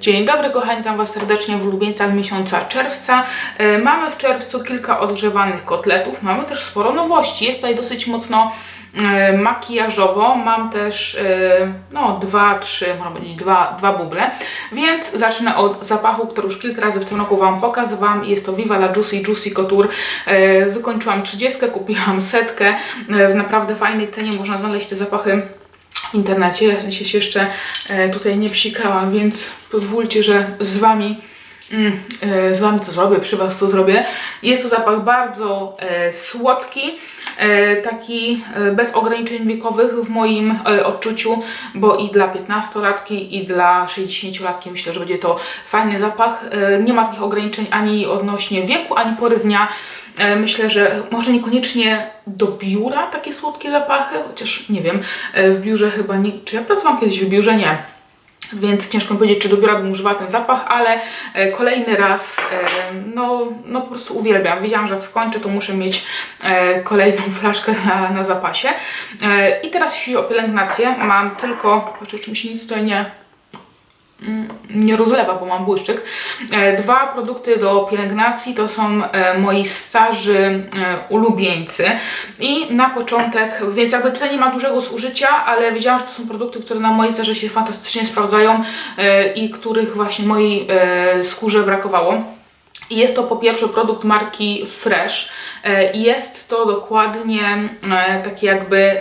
Dzień dobry kochani, witam Was serdecznie w ulubieńcach miesiąca czerwca. E, Mamy w czerwcu kilka odgrzewanych kotletów, mamy też sporo nowości. Jest tutaj dosyć mocno e, makijażowo. Mam też e, no dwa, trzy, można powiedzieć dwa, dwa buble. Więc zacznę od zapachu, który już kilka razy w tym roku Wam pokazywałam. Jest to Viva la Juicy Juicy Couture. Wykończyłam 30, kupiłam setkę. W naprawdę fajnej cenie można znaleźć te zapachy internecie. Ja się jeszcze e, tutaj nie psikałam, więc pozwólcie, że z Wami mm, e, z Wami to zrobię, przy Was to zrobię. Jest to zapach bardzo e, słodki, taki bez ograniczeń wiekowych w moim odczuciu, bo i dla 15-latki i dla 60-latki myślę, że będzie to fajny zapach. Nie ma takich ograniczeń ani odnośnie wieku, ani pory dnia. E, Myślę, że może niekoniecznie do biura takie słodkie zapachy, chociaż nie wiem, e, w biurze chyba nie. Czy ja pracowałam kiedyś w biurze? Nie. Więc ciężko mi powiedzieć, czy do biura bym używała ten zapach, ale e, kolejny raz, no, no po prostu uwielbiam. Wiedziałam, że jak skończę, to muszę mieć kolejną flaszkę na, na zapasie. I teraz jeśli o pielęgnację, mam tylko, patrzę, czy mi się nic tutaj nie, nie rozlewa, bo mam błyszczyk. E, Dwa produkty do pielęgnacji to są e, moi starzy e, ulubieńcy. I na początek, więc jakby tutaj nie ma dużego zużycia, ale wiedziałam, że to są produkty, które na mojej cerze się fantastycznie sprawdzają i których właśnie mojej skórze brakowało. Jest to po pierwsze produkt marki Fresh. Jest to dokładnie takie jakby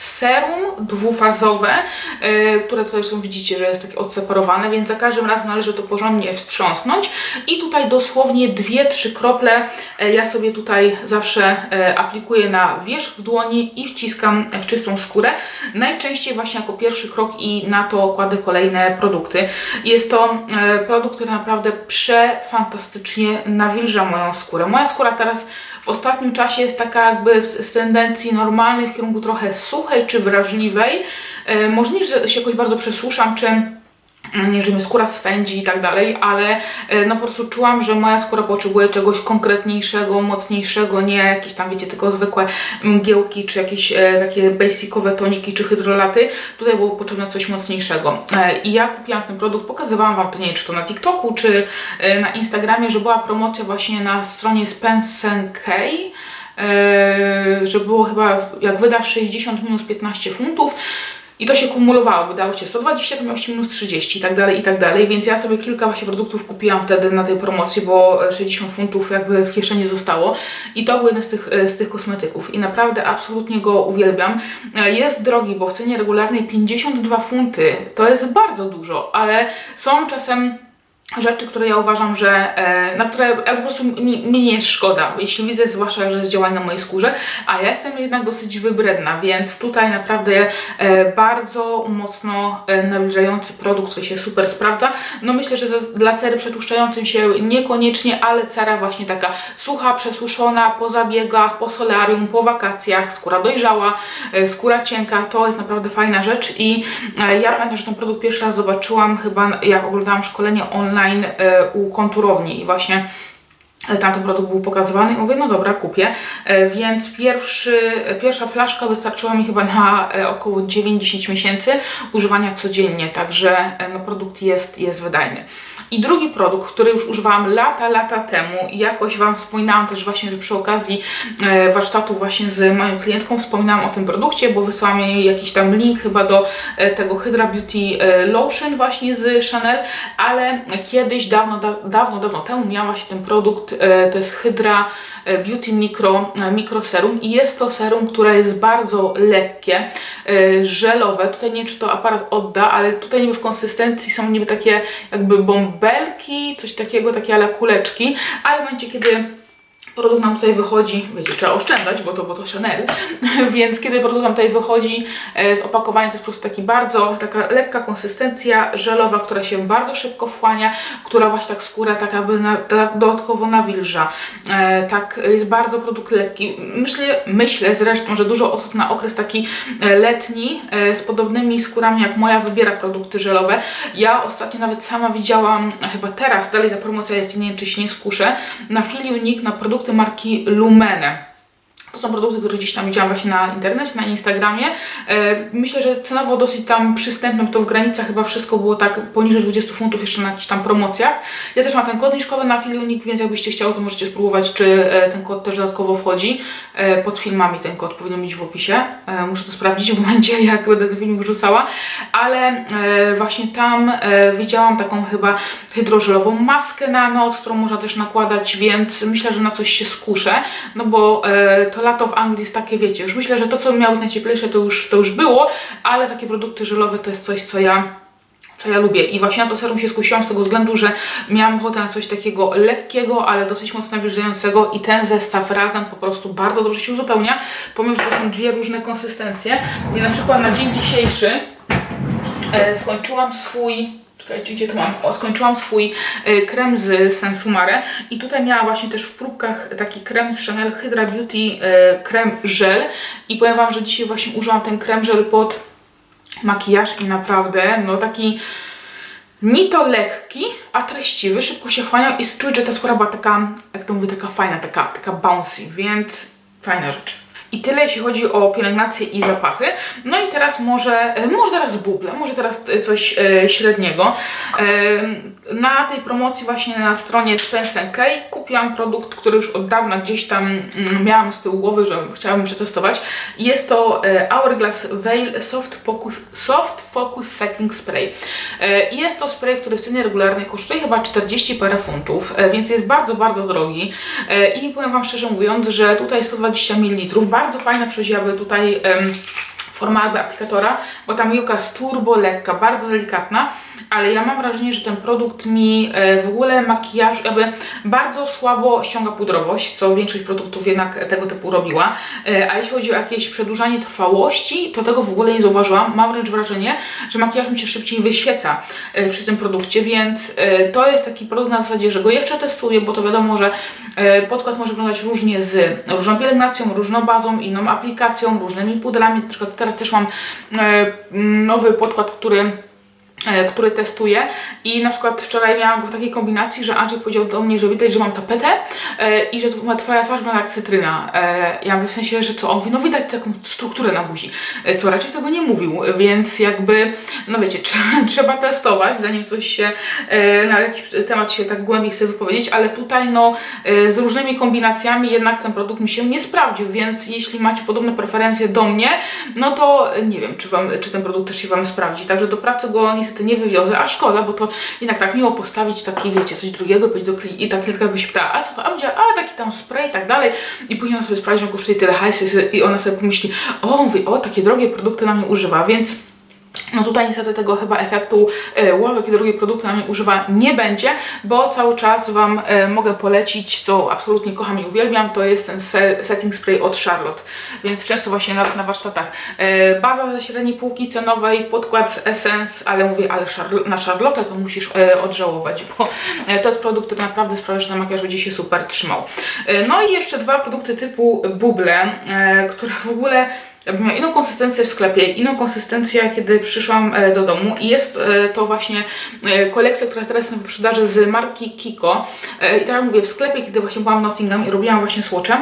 serum dwufazowe, y, które tutaj są, widzicie, że jest takie odseparowane, więc za każdym razem należy to porządnie wstrząsnąć i tutaj dosłownie 2-3 krople y, ja sobie tutaj zawsze y, aplikuję na wierzch dłoni i wciskam w czystą skórę. Najczęściej właśnie jako pierwszy krok i na to kładę kolejne produkty. Jest to produkt, który naprawdę przefantastycznie nawilża moją skórę. Moja skóra teraz w ostatnim czasie jest taka jakby z tendencji normalnej w kierunku trochę suchej czy wrażliwej. E, Może nie, że się jakoś bardzo przesuszam, czy nie, że mnie skóra swędzi i tak dalej, ale e, no po prostu czułam, że moja skóra potrzebuje czegoś konkretniejszego, mocniejszego, nie jakieś tam, wiecie, tylko zwykłe mgiełki, czy jakieś e, takie basicowe toniki, czy hydrolaty. Tutaj było potrzebne coś mocniejszego. E, I ja kupiłam ten produkt, pokazywałam Wam to, nie wiem, czy to na TikToku, czy e, na Instagramie, że była promocja właśnie na stronie Spencer Kay, e, że było chyba, jak wydasz 60 minus 15 funtów, i to się kumulowało, wydało się 120, to miało się minus 30 i tak dalej, i tak dalej, więc ja sobie kilka właśnie produktów kupiłam wtedy na tej promocji, bo e, 60 funtów jakby w kieszeni zostało i to był jeden z tych, e, z tych kosmetyków i naprawdę absolutnie go uwielbiam. E, Jest drogi, bo w cenie regularnej 52 funty, to jest bardzo dużo, ale są czasem rzeczy, które ja uważam, że e, na które po prostu mi, mi nie jest szkoda, jeśli widzę zwłaszcza, że działanie na mojej skórze, a ja jestem jednak dosyć wybredna, więc tutaj naprawdę e, bardzo mocno e, nawilżający produkt, który się super sprawdza. No myślę, że dla cery przetłuszczającej się niekoniecznie, ale cera właśnie taka sucha, przesuszona, po zabiegach, po solarium, po wakacjach, skóra dojrzała, skóra cienka, to jest naprawdę fajna rzecz i ja pamiętam, że ten produkt pierwszy raz zobaczyłam chyba jak oglądałam szkolenie online e, u konturowni i właśnie e, tam ten produkt był pokazywany i mówię, no dobra, kupię. E, Więc pierwszy, pierwsza flaszka wystarczyła mi chyba na około 9-10 miesięcy używania codziennie, także no, produkt jest, jest wydajny. I drugi produkt, który już używałam lata, lata temu i jakoś Wam wspominałam też właśnie, że przy okazji e, warsztatu właśnie z moją klientką wspominałam o tym produkcie, bo wysłałam jej jakiś tam link chyba do e, tego Hydra Beauty e, Lotion właśnie z Chanel, ale kiedyś, dawno, da, dawno, dawno temu miała właśnie ten produkt, to jest Hydra Beauty Micro, Micro Serum i jest to serum, które jest bardzo lekkie, żelowe, tutaj nie czy to aparat odda, ale tutaj niby w konsystencji są niby takie jakby bąbelki, coś takiego, takie ale kuleczki, ale w momencie, kiedy produkt nam tutaj wychodzi, wiecie, trzeba oszczędzać, bo to, bo to Chanel, więc kiedy produkt nam tutaj wychodzi e, z opakowania, to jest po prostu taki bardzo, taka lekka konsystencja żelowa, która się bardzo szybko wchłania, która właśnie tak skórę tak jakby na, da, dodatkowo nawilża. E, tak, jest bardzo produkt lekki. Myślę, myślę zresztą, że dużo osób na okres taki e, letni e, z podobnymi skórami jak moja wybiera produkty żelowe. Ja ostatnio nawet sama widziałam, chyba teraz, dalej ta promocja jest, nie wiem czy się nie skuszę, na Fili Unique na produkty marki Lumene. To są produkty, które gdzieś tam widziałam właśnie na internecie, na Instagramie. E, myślę, że cenowo dosyć tam przystępne, bo to w granicach chyba wszystko było tak poniżej 20 funtów jeszcze na jakichś tam promocjach. Ja też mam ten kod zniżkowy na Filiunik, więc jakbyście chciały, to możecie spróbować, czy e, ten kod też dodatkowo wchodzi. E, pod filmami ten kod powinien być w opisie. Muszę to sprawdzić w momencie, jak będę ten filmik wrzucała. Ale właśnie tam widziałam taką chyba hydrożelową maskę na noc, którą można też nakładać, więc myślę, że na coś się skuszę, no bo e, to lato w Anglii jest takie, wiecie, już myślę, że to, co miało być najcieplejsze, to już, to już było, ale takie produkty żelowe to jest coś, co ja co ja lubię. I właśnie na to serum się skusiłam z tego względu, że miałam ochotę na coś takiego lekkiego, ale dosyć mocno nawilżającego i ten zestaw razem po prostu bardzo dobrze się uzupełnia, pomimo, że to są dwie różne konsystencje. I na przykład na dzień dzisiejszy e, skończyłam swój Czekajcie, gdzie tu mam? O, skończyłam swój e, krem z Sensumare i tutaj miałam właśnie też w próbkach taki krem z Chanel Hydra Beauty e, krem żel i powiem Wam, że dzisiaj właśnie użyłam ten krem żel pod makijaż i naprawdę, no taki ni to lekki, a treściwy, szybko się wchłaniał i czuć, że ta skóra była taka, jak to mówię, taka fajna, taka, taka bouncy, więc fajna rzecz. I tyle jeśli chodzi o pielęgnację i zapachy. No i teraz może, może teraz buble, może teraz coś e, średniego. E, na tej promocji właśnie na stronie Spence K kupiłam produkt, który już od dawna gdzieś tam mm, miałam z tyłu głowy, że chciałabym przetestować. Jest to e, Hourglass Veil Soft Focus, Soft Focus Setting Spray. E, Jest to spray, który w cenie regularnej kosztuje chyba 40 parę funtów, e, więc jest bardzo, bardzo drogi. E, I powiem Wam szczerze mówiąc, że tutaj 120 ml, bardzo fajne przeziawy tutaj em, forma aplikatora, bo ta miłka jest turbo lekka, bardzo delikatna, ale ja mam wrażenie, że ten produkt mi e, w ogóle makijaż jakby bardzo słabo ściąga pudrowość, co większość produktów jednak tego typu robiła. E, A jeśli chodzi o jakieś przedłużanie trwałości, to tego w ogóle nie zauważyłam. Mam wręcz wrażenie, że makijaż mi się szybciej wyświeca e, przy tym produkcie, więc to jest taki produkt na zasadzie, że go jeszcze testuję, bo to wiadomo, że podkład może wyglądać różnie z różną pielęgnacją, różną bazą, inną aplikacją, różnymi pudrami. Na przykład teraz też mam nowy podkład, który który testuję i na przykład wczoraj miałam go w takiej kombinacji, że Andrzej powiedział do mnie, że widać, że mam tapetę e, i że twoja twarz wygląda jak cytryna. E, ja mówię w sensie, że co? On mówi, no widać taką strukturę na buzi, e, co raczej tego nie mówił, więc jakby, no wiecie, trze- trzeba testować, zanim coś się, e, na jakiś temat się tak głębiej chcę wypowiedzieć, ale tutaj no e, z różnymi kombinacjami jednak ten produkt mi się nie sprawdził, więc jeśli macie podobne preferencje do mnie, no to nie wiem, czy, wam, czy ten produkt też się Wam sprawdzi. Także do pracy go niestety nie wywiozę, a szkoda, bo to jednak tak miło postawić taki, wiecie, coś drugiego, powiedzieć do kli- i ta klientka by się a co to, a będzie, a taki tam spray i tak dalej. I później ona sobie sprawdzi, że kosztuje tyle hajsu i ona sobie pomyśli, o, mówi, o, takie drogie produkty na mnie używa, więc no tutaj niestety tego chyba efektu e, wow, jakie drogie produkty na mnie używa nie będzie, bo cały czas Wam e, mogę polecić, co absolutnie kocham i uwielbiam, to jest ten se setting spray od Charlotte, więc często właśnie nawet na warsztatach. E, baza ze średniej półki cenowej, podkład z Essence, ale mówię, ale na Charlotte to musisz e, odżałować, bo e, to jest produkt, który naprawdę sprawia, że ten makijaż będzie się super trzymał. E, no i jeszcze dwa produkty typu buble, e, które w ogóle jakbym miała inną konsystencję w sklepie, inną konsystencję, kiedy przyszłam e, do domu i jest e, to właśnie e, kolekcja, która teraz jest na wyprzedaży z marki Kiko. I tak jak mówię, w sklepie, kiedy właśnie byłam w Nottingham i robiłam właśnie słocze,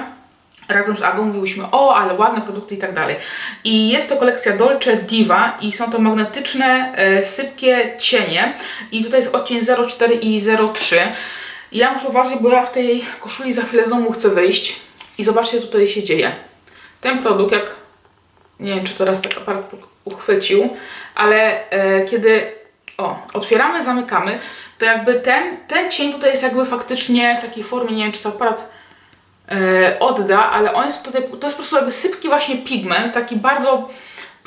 razem z Agą mówiłyśmy, o, ale ładne produkty i tak dalej. I jest to kolekcja Dolce Diva i są to magnetyczne, sypkie cienie i tutaj jest odcień 04 i 03. I ja muszę uważać, bo ja w tej koszuli za chwilę z domu chcę wyjść i zobaczcie, co tutaj się dzieje. Ten produkt, jak nie wiem, czy teraz tak aparat uchwycił, ale e, kiedy o, otwieramy, zamykamy, to jakby ten, ten cień tutaj jest jakby faktycznie w takiej formie, nie wiem, czy to aparat e, odda, ale on jest tutaj, to jest po prostu jakby sypki właśnie pigment, taki bardzo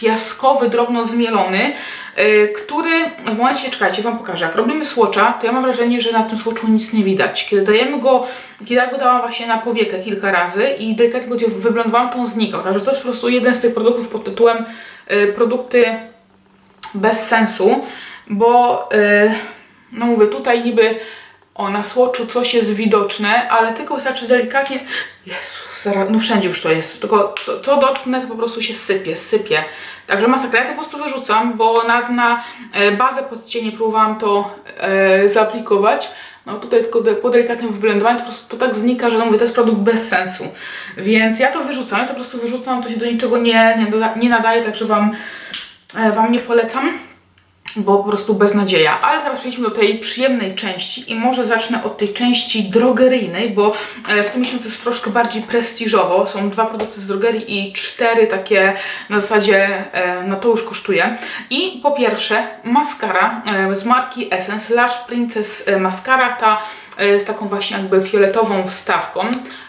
piaskowy, drobno zmielony, e, który, w momencie, czekajcie, Wam pokażę, jak robimy słocza, to ja mam wrażenie, że na tym słoczu nic nie widać. Kiedy dajemy go, kiedy ja go dałam właśnie na powiekę kilka razy i delikatnie go gdzie wyblendowałam, to on znikał. Także to jest po prostu jeden z tych produktów pod tytułem e, produkty bez sensu, bo e, no mówię, tutaj niby o na słoczu coś jest widoczne, ale tylko wystarczy delikatnie. Jezu, zaraz, no wszędzie już to jest. Tylko co, co dotknę, to po prostu się sypie, sypie. Także masakra, ja to po prostu wyrzucam, bo na, na e, bazę pod cienie próbowałam to e, zaaplikować, no tutaj tylko po delikatnym wyblendowanie to po prostu to tak znika, że no mówię, to jest produkt bez sensu. Więc ja to wyrzucam, ja to po prostu wyrzucam, to się do niczego nie, nie, nie nadaje, także Wam, e, wam nie polecam bo po prostu beznadzieja. Ale teraz przejdźmy do tej przyjemnej części i może zacznę od tej części drogeryjnej, bo e, w tym miesiącu jest troszkę bardziej prestiżowo. Są dwa produkty z drogerii i cztery takie na zasadzie, e, no to już kosztuje. I po pierwsze maskara e, z marki Essence Lash Princess Mascara, ta z taką właśnie jakby fioletową wstawką.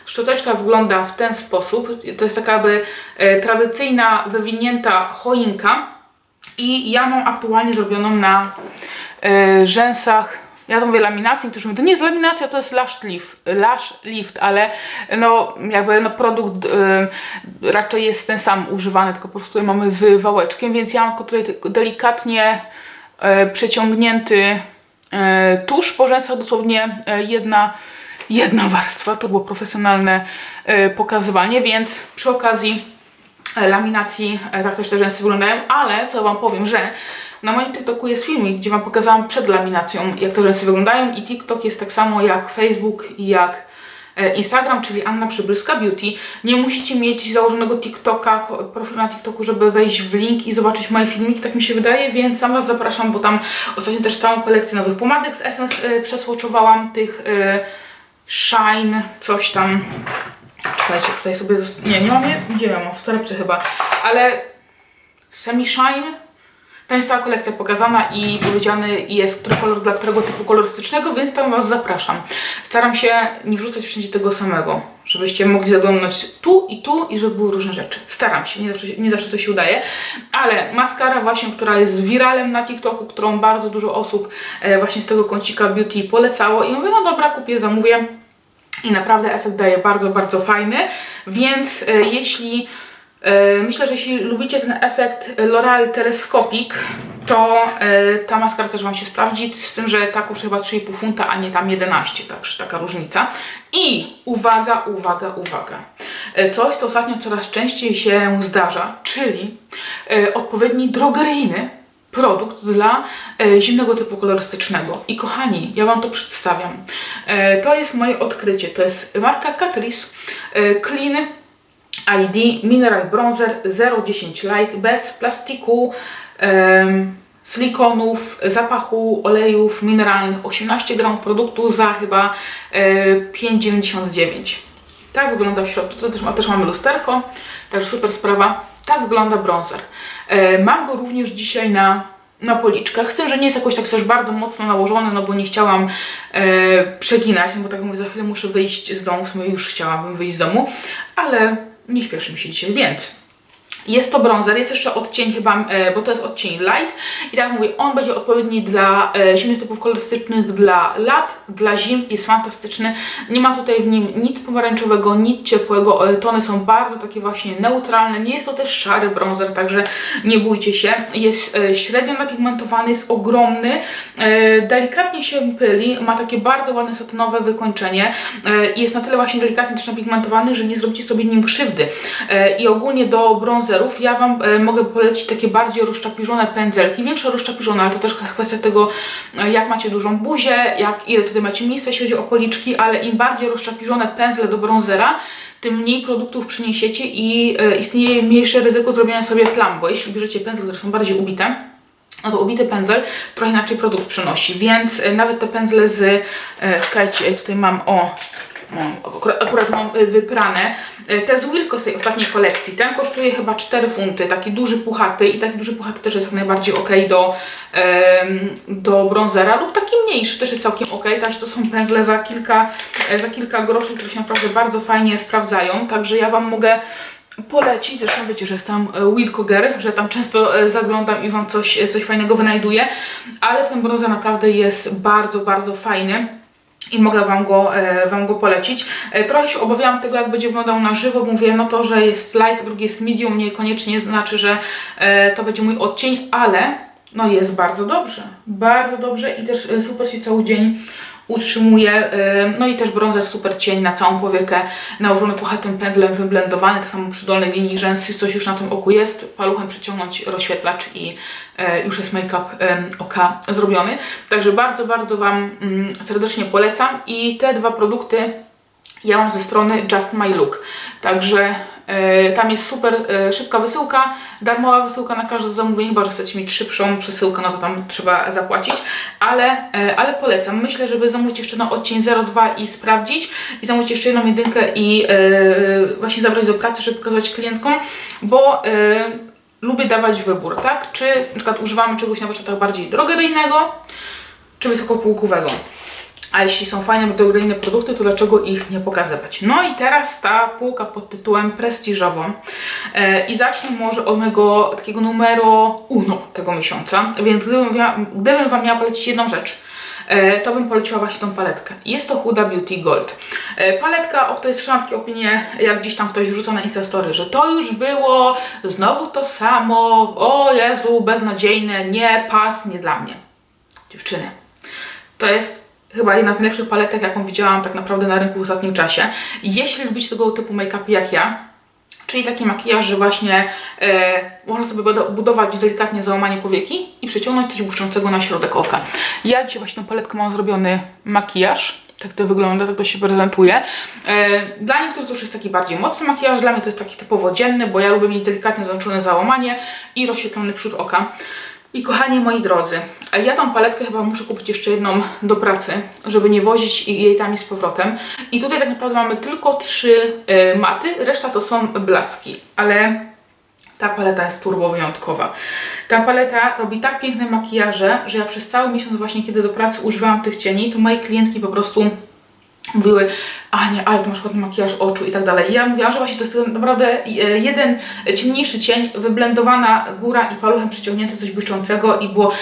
Szczoteczka wygląda w ten sposób. To jest taka jakby tradycyjna, wywinięta choinka. I ja mam aktualnie zrobioną na y, rzęsach. Ja to mówię laminacji, którzy mówią, to nie jest laminacja, to jest lash lift, lash lift ale no jakby no produkt y, raczej jest ten sam używany, tylko po prostu mamy z wałeczkiem, więc ja mam tylko tutaj delikatnie y, przeciągnięty tusz po rzęsach, dosłownie jedna, jedna warstwa, to było profesjonalne y, pokazywanie, więc przy okazji laminacji, e, tak też te rzęsy wyglądają, ale co Wam powiem, że na moim TikToku jest filmik, gdzie Wam pokazałam przed laminacją, jak te rzęsy wyglądają i TikTok jest tak samo jak Facebook i jak e, Instagram, czyli Anna Przybylska Beauty. Nie musicie mieć założonego TikToka, profilu na TikToku, żeby wejść w link i zobaczyć moje filmiki, tak mi się wydaje, więc sam Was zapraszam, bo tam ostatnio też całą kolekcję nowych pomadek z Essence e, przesłoczowałam, tych e, Shine, coś tam, Czekajcie, tutaj sobie. Nie, nie mam je. Gdzie ja mam? W torebce chyba. Ale Semi Shine. Tam jest cała kolekcja pokazana i powiedziany jest, który kolor dla którego typu kolorystycznego, więc tam Was zapraszam. Staram się nie wrzucać wszędzie tego samego, żebyście mogli zaglądać tu i tu i żeby były różne rzeczy. Staram się, nie zawsze, nie zawsze to się udaje, ale maskara właśnie, która jest wiralem na TikToku, którą bardzo dużo osób e, właśnie z tego kącika beauty polecało i mówię, no dobra, kupię, zamówię i naprawdę efekt daje bardzo, bardzo fajny, więc e, jeśli e, myślę, że jeśli lubicie ten efekt L'Oreal Telescopic, to e, ta maskara też Wam się sprawdzi, z tym, że ta kosztuje chyba 3,5 funta, a nie tam 11, także taka różnica. I uwaga, uwaga, uwaga. Coś, co ostatnio coraz częściej się zdarza, czyli odpowiedni drogeryjny produkt dla e, zimnego typu kolorystycznego. I kochani, ja Wam to przedstawiam. E, to jest moje odkrycie. To jest marka Catrice e, Clean ID Mineral Bronzer 010 Light bez plastiku, silikonów, zapachu, olejów mineralnych. 18 gramów produktu za chyba e, 5,99. Tak wygląda w środku. Tutaj też, też mamy lusterko, także super sprawa. Tak wygląda bronzer. E, mam go również dzisiaj na, na policzkach. Z tym, że nie jest jakoś tak też bardzo mocno nałożony, no bo nie chciałam e, przeginać, no bo tak mówię, za chwilę muszę wyjść z domu, w sumie już chciałabym wyjść z domu, ale nie śpieszy mi się dzisiaj, więc jest to bronzer, jest jeszcze odcień chyba, e, bo to jest odcień light i tak mówię, on będzie odpowiedni dla e, zimnych typów kolorystycznych, dla lat, dla zim, jest fantastyczny. Nie ma tutaj w nim nic pomarańczowego, nic ciepłego, e, tony są bardzo takie właśnie neutralne, nie jest to też szary bronzer, także nie bójcie się. Jest średnio napigmentowany, jest ogromny, delikatnie się pyli, ma takie bardzo ładne satynowe wykończenie i jest na tyle właśnie delikatnie też napigmentowany, że nie zrobicie sobie nim krzywdy. I ogólnie do ja Wam e, mogę polecić takie bardziej rozczapiżone pędzelki, większe rozczapiżone, ale to też kwestia tego, e, jak macie dużą buzię, jak ile tutaj macie miejsca, jeśli chodzi o policzki, ale im bardziej rozczapiżone pędzle do bronzera, tym mniej produktów przyniesiecie i e, istnieje mniejsze ryzyko zrobienia sobie plam, bo jeśli bierzecie pędzle, które są bardziej ubite, no to ubity pędzel trochę inaczej produkt przynosi, więc e, nawet te pędzle z, e, czekajcie, tutaj mam o, mam, akurat, akurat mam e, wyprane, e, te z Wilko z tej ostatniej kolekcji, ten kosztuje chyba 4 funty, taki duży puchaty i taki duży puchaty też jest jak najbardziej ok do, do bronzera lub taki mniejszy też jest całkiem ok, także to są pędzle za kilka, e, za kilka groszy, które się naprawdę bardzo fajnie sprawdzają, także ja Wam mogę polecić. Zresztą wiecie, że jestem e, Wilkoger, że tam często e, zaglądam i Wam coś, coś fajnego wynajduję, ale ten bronzer naprawdę jest bardzo, bardzo fajny. I mogę wam go, e, wam go polecić. E, trochę się obawiałam tego, jak będzie wyglądał na żywo. Mówię, no to, że jest light, drugi jest medium, niekoniecznie znaczy, że e, to będzie mój odcień, ale no jest bardzo dobrze. Bardzo dobrze i też super się cały dzień utrzymuje, y, no i też brązer super cień na całą powiekę, nałożony puchatym pędzlem wyblendowany, tak samo przy dolnej linii rzęsy, coś już na tym oku jest, paluchem przyciągnąć rozświetlacz i y, już jest make-up y, oka zrobiony. Także bardzo, bardzo Wam mm, serdecznie polecam i te dwa produkty ja mam ze strony Just My Look. Także tam jest super e, szybka wysyłka, darmowa wysyłka na każde zamówienie, chyba że chcecie mieć szybszą przesyłkę, no to tam trzeba zapłacić, ale, e, ale polecam. Myślę, żeby zamówić jeszcze na odcień 02 i sprawdzić i zamówić jeszcze jedną jedynkę i e, właśnie zabrać do pracy, żeby pokazać klientkom, bo e, lubię dawać wybór, tak? Czy na przykład używamy czegoś na warsztatach bardziej drogeryjnego, czy wysokopółkowego. A jeśli są fajne drogeryjne produkty, to dlaczego ich nie pokazywać? No i teraz ta półka pod tytułem prestiżową. E, I zacznę może od mojego takiego numeru uno tego miesiąca. Więc gdybym, gdybym Wam miała polecić jedną rzecz, e, to bym poleciła właśnie tą paletkę. Jest to Huda Beauty Gold. E, paletka, o której słyszałam takie opinie, jak gdzieś tam ktoś wrzuca na Instastory, że to już było, znowu to samo, o Jezu, beznadziejne, nie, pas, nie dla mnie. Dziewczyny, to jest chyba jedna z najlepszych paletek, jaką widziałam tak naprawdę na rynku w ostatnim czasie. Jeśli lubicie tego typu make-up jak ja, czyli taki makijaż, że właśnie e, można sobie budo- budować delikatnie załamanie powieki i przyciągnąć coś błyszczącego na środek oka. Ja dzisiaj właśnie tą paletką mam zrobiony makijaż. Tak to wygląda, tak to się prezentuje. E, dla niektórych to już jest taki bardziej mocny makijaż, dla mnie to jest taki typowo dzienny, bo ja lubię mieć delikatnie zaznaczone załamanie i rozświetlony przód oka. I kochani moi drodzy, a ja tą paletkę chyba muszę kupić jeszcze jedną do pracy, żeby nie wozić jej tam i z powrotem. I tutaj tak naprawdę mamy tylko trzy y, maty, reszta to są blaski, ale ta paleta jest turbo wyjątkowa. Ta paleta robi tak piękne makijaże, że ja przez cały miesiąc właśnie kiedy do pracy używałam tych cieni, to moje klientki po prostu mówiły, a nie, ale to masz ładny makijaż oczu i tak dalej. I ja mówiłam, że właśnie to jest tak naprawdę e, jeden ciemniejszy cień, wyblendowana góra i paluchem przyciągnięte coś błyszczącego i było,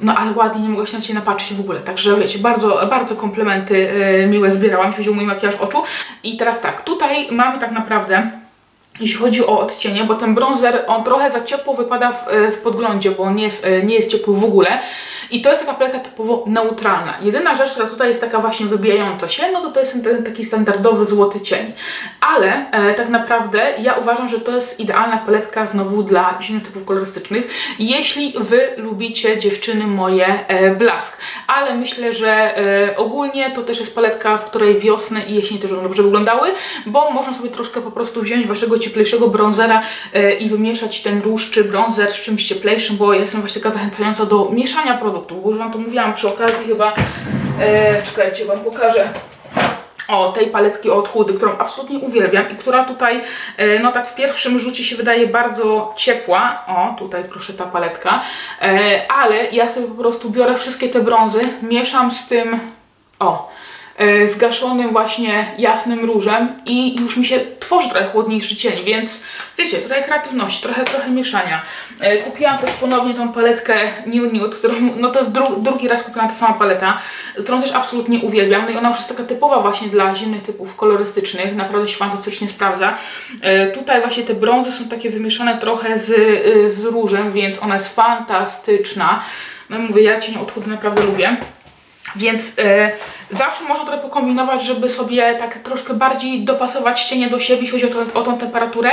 no ale ładnie, nie mogła się na Ciebie napatrzeć w ogóle. Także wiecie, bardzo, bardzo komplementy e, miłe zbierałam, jeśli chodzi o mój makijaż oczu. I teraz tak, tutaj mamy tak naprawdę jeśli chodzi o odcienie, bo ten bronzer, on trochę za ciepło wypada w, w podglądzie, bo on nie jest, e, nie jest ciepły w ogóle. I to jest taka paletka typowo neutralna. Jedyna rzecz, która tutaj jest taka właśnie wybijająca się, no to to jest ten taki standardowy złoty cień. Ale e, tak naprawdę ja uważam, że to jest idealna paletka znowu dla zimnych typów kolorystycznych, jeśli Wy lubicie dziewczyny moje e, blask. Ale myślę, że e, ogólnie to też jest paletka, w której wiosnę i jesień też będą dobrze wyglądały, bo można sobie troszkę po prostu wziąć Waszego cieplejszego bronzera e, i wymieszać ten róż czy bronzer z czymś cieplejszym, bo ja jestem właśnie taka zachęcająca do mieszania produktów, bo już Wam to mówiłam przy okazji chyba, e, czekajcie, Wam pokażę o tej paletki od Hudy, którą absolutnie uwielbiam i która tutaj, e, no tak w pierwszym rzucie się wydaje bardzo ciepła. O, tutaj proszę ta paletka. E, ale ja sobie po prostu biorę wszystkie te brązy, mieszam z tym, o, zgaszonym właśnie jasnym różem i już mi się tworzy trochę chłodniejszy cień, więc wiecie, trochę kreatywności, trochę, trochę mieszania. E, Kupiłam też ponownie tą paletkę New Nude, którą, no to jest dru drugi raz kupiłam ta sama paleta, którą też absolutnie uwielbiam. No i ona już jest taka typowa właśnie dla zimnych typów kolorystycznych, naprawdę się fantastycznie sprawdza. E, Tutaj właśnie te brązy są takie wymieszane trochę z, e, z różem, więc ona jest fantastyczna. No mówię, ja cień od Hudy naprawdę lubię. Więc e, zawsze można trochę pokombinować, żeby sobie tak troszkę bardziej dopasować cienie do siebie, jeśli chodzi o, to, o tą temperaturę.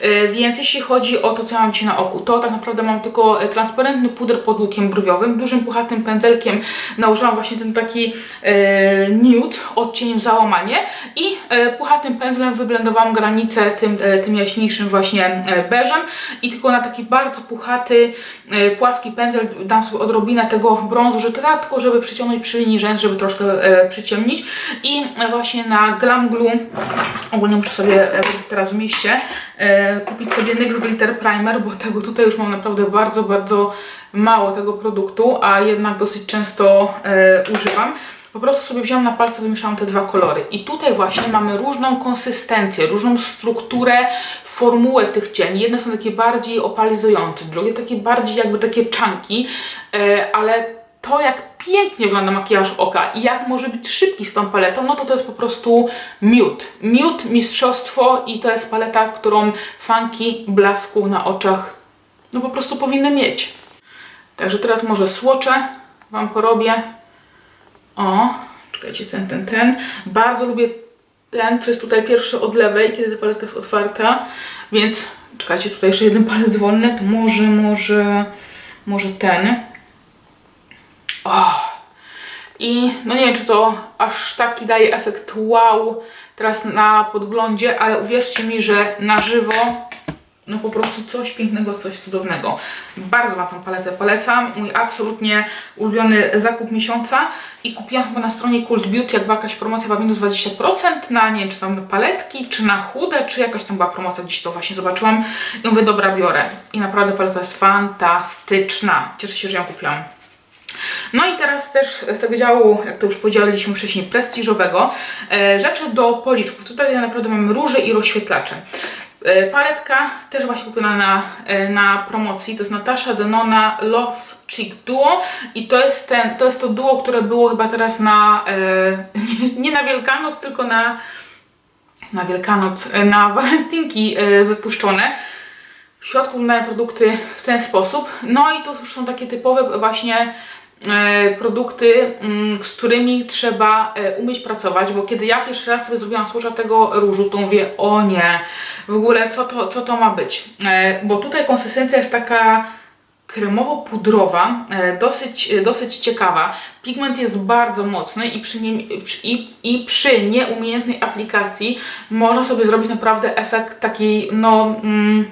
E, więc jeśli chodzi o to, co mam ci na oku, to tak naprawdę mam tylko e, transparentny puder pod łukiem brwiowym, dużym puchatym pędzelkiem nałożyłam właśnie ten taki e, nude odcieniem załamanie i e, puchatym pędzlem wyblendowałam granicę tym, e, tym jaśniejszym właśnie e, beżem i tylko na taki bardzo puchaty, e, płaski pędzel dam sobie odrobinę tego brązu, że tylko żeby przyciągnąć przy linii rzęs, żeby troszkę e, przyciemnić i właśnie na Glam Glue ogólnie muszę sobie e, teraz w mieście e, kupić sobie NYX Glitter Primer, bo tego tutaj już mam naprawdę bardzo, bardzo mało tego produktu, a jednak dosyć często e, używam. Po prostu sobie wziąłam na palce, wymieszałam te dwa kolory. I tutaj właśnie mamy różną konsystencję, różną strukturę, formułę tych cieni. Jedne są takie bardziej opalizujące, drugie takie bardziej jakby takie czanki, ale to jak pięknie wygląda makijaż oka i jak może być szybki z tą paletą, no to to jest po prostu miód. Miód, mistrzostwo i to jest paleta, którą fanki blasku na oczach no po prostu powinny mieć. Także teraz może słocze Wam porobię. O, czekajcie, ten, ten, ten. Bardzo lubię ten, co jest tutaj pierwszy od lewej, kiedy ta paletka jest otwarta, więc czekajcie, tutaj jeszcze jeden palec wolny, to może, może, może ten. Oh. I no nie wiem, czy to aż taki daje efekt wow teraz na podglądzie, ale uwierzcie mi, że na żywo no po prostu coś pięknego, coś cudownego. Bardzo Wam tą paletę polecam. Mój absolutnie ulubiony zakup miesiąca i kupiłam chyba na stronie Cult Beauty, jak była jakaś promocja, była minus 20% na, nie czy tam paletki, czy na chude, czy jakaś tam była promocja, gdzieś to właśnie zobaczyłam i mówię, dobra, biorę. I naprawdę paleta jest fantastyczna. Cieszę się, że ją kupiłam. No i teraz też z tego działu, jak to już podzieliliśmy wcześniej, prestiżowego, e, rzeczy do policzków. Tutaj naprawdę mamy róże i rozświetlacze. E, paletka też właśnie kupiona na, e, na promocji, to jest Natasha Denona Love Cheek Duo i to jest, ten, to jest to duo, które było chyba teraz na, nie na Wielkanoc, tylko na, na Wielkanoc, na walentynki wypuszczone. W środku wyglądają produkty w ten sposób. No i to już są takie typowe właśnie produkty, mm, z którymi trzeba e, umieć pracować, bo kiedy ja pierwszy raz sobie zrobiłam swatcha tego różu, to mówię, o nie, w ogóle co to, co to ma być? E, bo tutaj konsystencja jest taka kremowo-pudrowa, e, dosyć, e, dosyć ciekawa. Pigment jest bardzo mocny i przy, nie, i, i przy nieumiejętnej aplikacji można sobie zrobić naprawdę efekt takiej, no... Mm,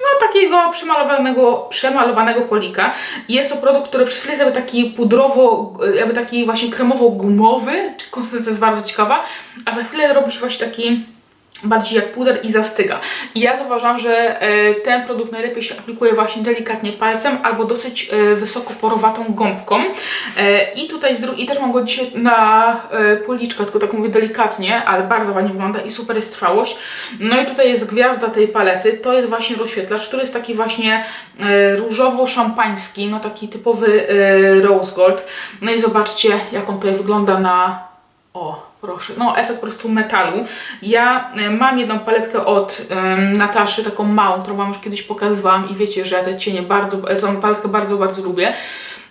no takiego przemalowanego, przemalowanego polika. Jest to produkt, który przez chwilę jest jakby taki pudrowo, jakby taki właśnie kremowo-gumowy, konsystencja jest bardzo ciekawa, a za chwilę robi się właśnie taki bardziej jak puder i zastyga. I ja zauważam, że e, ten produkt najlepiej się aplikuje właśnie delikatnie palcem albo dosyć e, wysoko porowatą gąbką. E, I tutaj i też mam go dzisiaj na policzkach, tylko tak mówię delikatnie, ale bardzo ładnie wygląda i super jest trwałość. No i tutaj jest gwiazda tej palety, to jest właśnie rozświetlacz, który jest taki właśnie różowo-szampański, no taki typowy rose gold. No i zobaczcie, jak on tutaj wygląda na o, No, efekt po prostu metalu. Ja e, mam jedną paletkę od em, Nataszy, taką małą, którą Wam już kiedyś pokazywałam i wiecie, że ja te cienie bardzo, e, tą paletkę bardzo, bardzo lubię.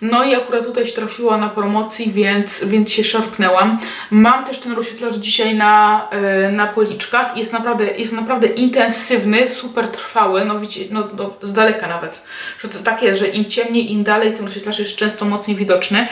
No i akurat tutaj się trafiła na promocji, więc, więc się szarpnęłam. Mam też ten rozświetlacz dzisiaj na, e, na policzkach. Jest naprawdę, jest naprawdę intensywny, super trwały, no widzicie, no, no z daleka nawet. Że to tak jest, że im ciemniej, im dalej, tym rozświetlacz jest często mocniej widoczny.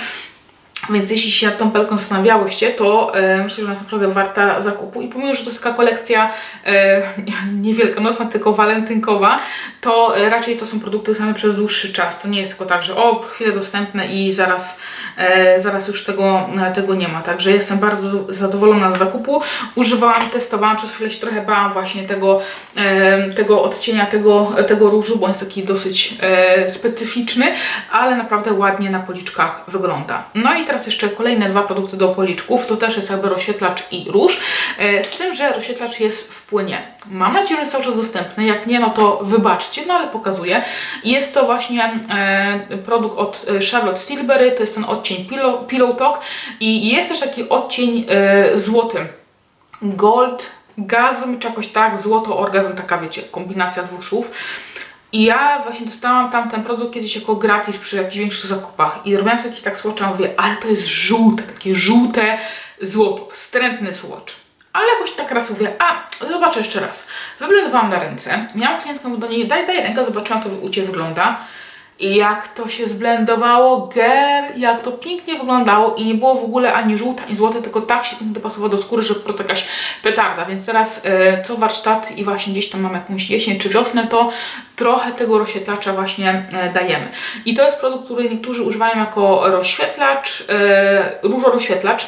Więc jeśli się nad tą pelką zastanawiałyście, to e, myślę, że ona jest naprawdę warta zakupu. I pomimo, że to jest taka kolekcja e, nie wielkanocna, tylko walentynkowa, to e, raczej to są produkty same przez dłuższy czas. To nie jest tylko tak, że o, chwilę dostępne i zaraz, e, zaraz już tego, e, tego nie ma. Także jestem bardzo zadowolona z zakupu. Używałam, testowałam, przez chwilę się trochę bałam właśnie tego, e, tego odcienia, tego, tego różu, bo jest taki dosyć e, specyficzny, ale naprawdę ładnie na policzkach wygląda. No i teraz jeszcze kolejne dwa produkty do policzków, to też jest jakby rozświetlacz i róż, e, z tym, że rozświetlacz jest w płynie. Mam nadzieję, że jest cały czas dostępny, jak nie, no to wybaczcie, no ale pokazuję. Jest to właśnie e, produkt od e, Charlotte Tilbury, to jest ten odcień Pillow, Pillow Talk i jest też taki odcień złoty. Gold, gazm, czy jakoś tak, złoto, orgazm, taka wiecie, kombinacja dwóch słów. I ja właśnie dostałam tam ten produkt kiedyś jako gratis przy jakichś większych zakupach i robiłam sobie jakiś tak swatcha, mówię, ale to jest żółte, takie żółte złoto, wstrętny swatch. Ale jakoś tak raz mówię, a zobaczę jeszcze raz. Wyblendowałam na ręce, miałam klientkę, do niej, daj, daj rękę, zobaczyłam, to u Ciebie wygląda. I jak to się zblendowało, ger, jak to pięknie wyglądało i nie było w ogóle ani żółte, ani złote, tylko tak się dopasowało do skóry, że po prostu jakaś petarda. Więc teraz e, co warsztat i właśnie gdzieś tam mam jakąś jesień czy wiosnę, to trochę tego rozświetlacza właśnie e, dajemy. I to jest produkt, który niektórzy używają jako rozświetlacz, e, różorozświetlacz.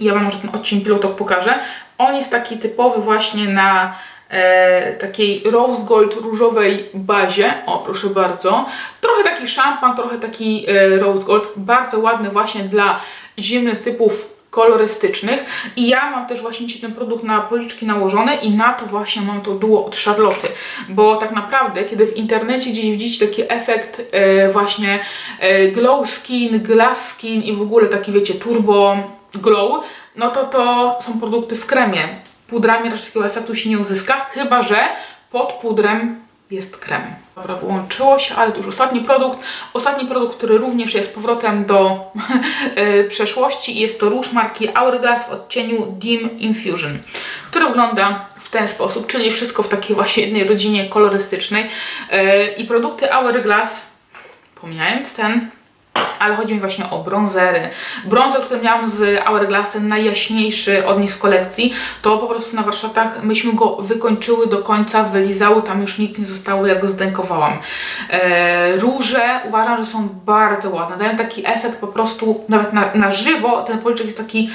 Ja Wam może ten odcień pilotok pokażę. On jest taki typowy właśnie na e, takiej rose gold różowej bazie. O, proszę bardzo. Trochę taki szampan, trochę taki e, rose gold. Bardzo ładny właśnie dla zimnych typów kolorystycznych i ja mam też właśnie ten produkt na policzki nałożone i na to właśnie mam to duo od Charlotte, bo tak naprawdę kiedy w internecie gdzieś widzicie taki efekt e, właśnie e, glow skin, glass skin i w ogóle taki wiecie turbo glow, no to to są produkty w kremie. Pudrami raczej takiego efektu się nie uzyska, chyba że pod pudrem jest krem. Dobra, wyłączyło się, ale to już ostatni produkt. Ostatni produkt, który również jest powrotem do e, przeszłości jest to róż marki Hourglass w odcieniu Dim Infusion, który wygląda w ten sposób, czyli wszystko w takiej właśnie jednej rodzinie kolorystycznej. E, I produkty Hourglass, pomijając ten, ale chodzi mi właśnie o bronzery. Bronzer, który miałam z Hourglass, ten najjaśniejszy od nich z kolekcji, to po prostu na warsztatach myśmy go wykończyły do końca, wylizały, tam już nic nie zostało, jak go zdękowałam. E, róże uważam, że są bardzo ładne, dają taki efekt po prostu, nawet na, na żywo, ten policzek jest taki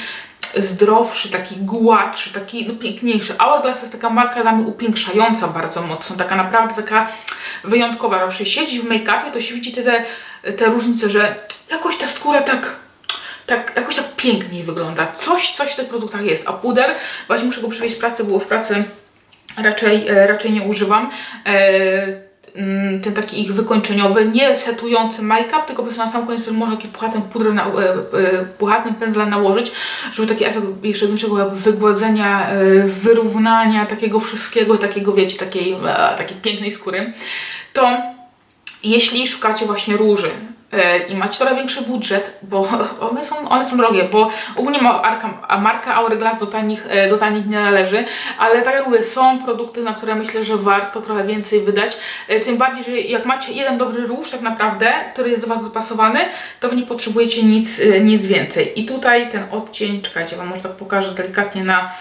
zdrowszy, taki gładszy, taki no, piękniejszy. Hourglass jest taka marka dla mnie upiększająca bardzo mocno, taka naprawdę taka wyjątkowa. Się siedzi w make-upie, to się widzi te, te, te różnice, że jakoś ta skóra tak tak, jakoś tak piękniej wygląda. Coś, coś w tych produktach jest. A puder, właśnie muszę go przywieźć z pracy, było w pracy raczej, e, raczej nie używam. E, mm, ten taki ich wykończeniowy, nie setujący make-up, tylko po prostu na sam koniec można taki puchatym pudrem, na, e, puchatym pędzlem nałożyć, żeby taki efekt jeszcze większego wygładzenia, wyrównania takiego wszystkiego, takiego wiecie, takiej, takiej pięknej skóry, to jeśli szukacie właśnie róży e, i macie trochę większy budżet, bo one są, one są drogie, bo ogólnie ma marka, marka Hourglass do tanich, e, do tanich nie należy, ale tak jak mówię, są produkty, na które myślę, że warto trochę więcej wydać, E, tym bardziej, że jak macie jeden dobry róż tak naprawdę, który jest do Was dopasowany, to Wy nie potrzebujecie nic, nic więcej. I tutaj ten odcień, czekajcie, Wam może tak pokażę delikatnie na,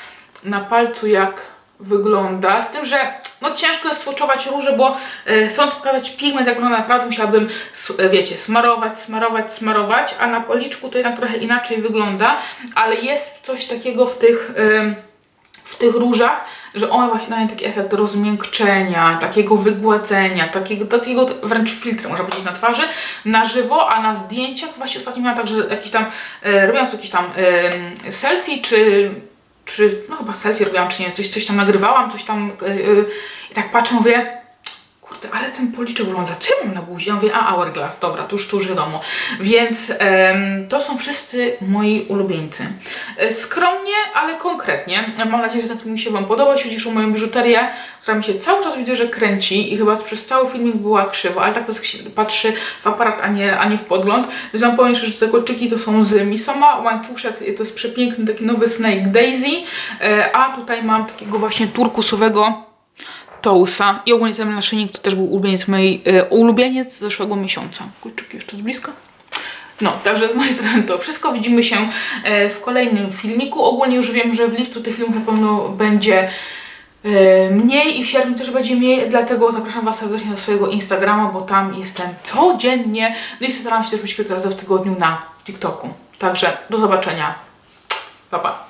na palcu, jak wygląda. Z tym, że no ciężko jest stłuczować róże, bo e, chcąc pokazać pigment, jak wygląda naprawdę, musiałabym, e, wiecie, smarować, smarować, smarować, a na policzku to jednak trochę inaczej wygląda, ale jest coś takiego w tych, em, w tych różach, że one właśnie dają taki efekt rozmiękczenia, takiego wygładzenia, takiego, takiego wręcz filtra, można powiedzieć, na twarzy, na żywo, a na zdjęciach właśnie ostatnio miałam tak, że jakiś tam, e, robiąc jakiś tam selfie, czy czy, no chyba selfie robiłam, czy nie, coś, coś tam nagrywałam, coś tam yy, i tak patrzę, mówię, kurde, ale ten policzek wygląda, co ja mam na buzi? Ja mówię, a Hourglass, dobra, tuż, tuż wiadomo. Więc em, to są wszyscy moi ulubieńcy. E, Skromnie, ale konkretnie. Mam nadzieję, że ten filmik się Wam podobał. Jeśli chodzi moją biżuterię, która mi się cały czas widzę, że kręci i chyba przez cały filmik była krzywa, ale tak to się patrzy w aparat, a nie, a nie w podgląd. Więc Wam powiem, że te kolczyki to są z Misoma, łańcuszek to jest przepiękny taki nowy Snake Daisy, e, a tutaj mam takiego właśnie turkusowego Tousa i ogólnie ten naszyjnik to też był ulubieniec mojej, e, ulubieniec zeszłego miesiąca. Kulczyk jeszcze z bliska. No, także z mojej strony to wszystko. Widzimy się e, w kolejnym filmiku. Ogólnie już wiem, że w lipcu tych filmów na pewno będzie e, mniej i w sierpniu też będzie mniej, dlatego zapraszam Was serdecznie do swojego Instagrama, bo tam jestem codziennie. No i staram się też być kilka razy w tygodniu na TikToku. Także do zobaczenia. Pa, pa.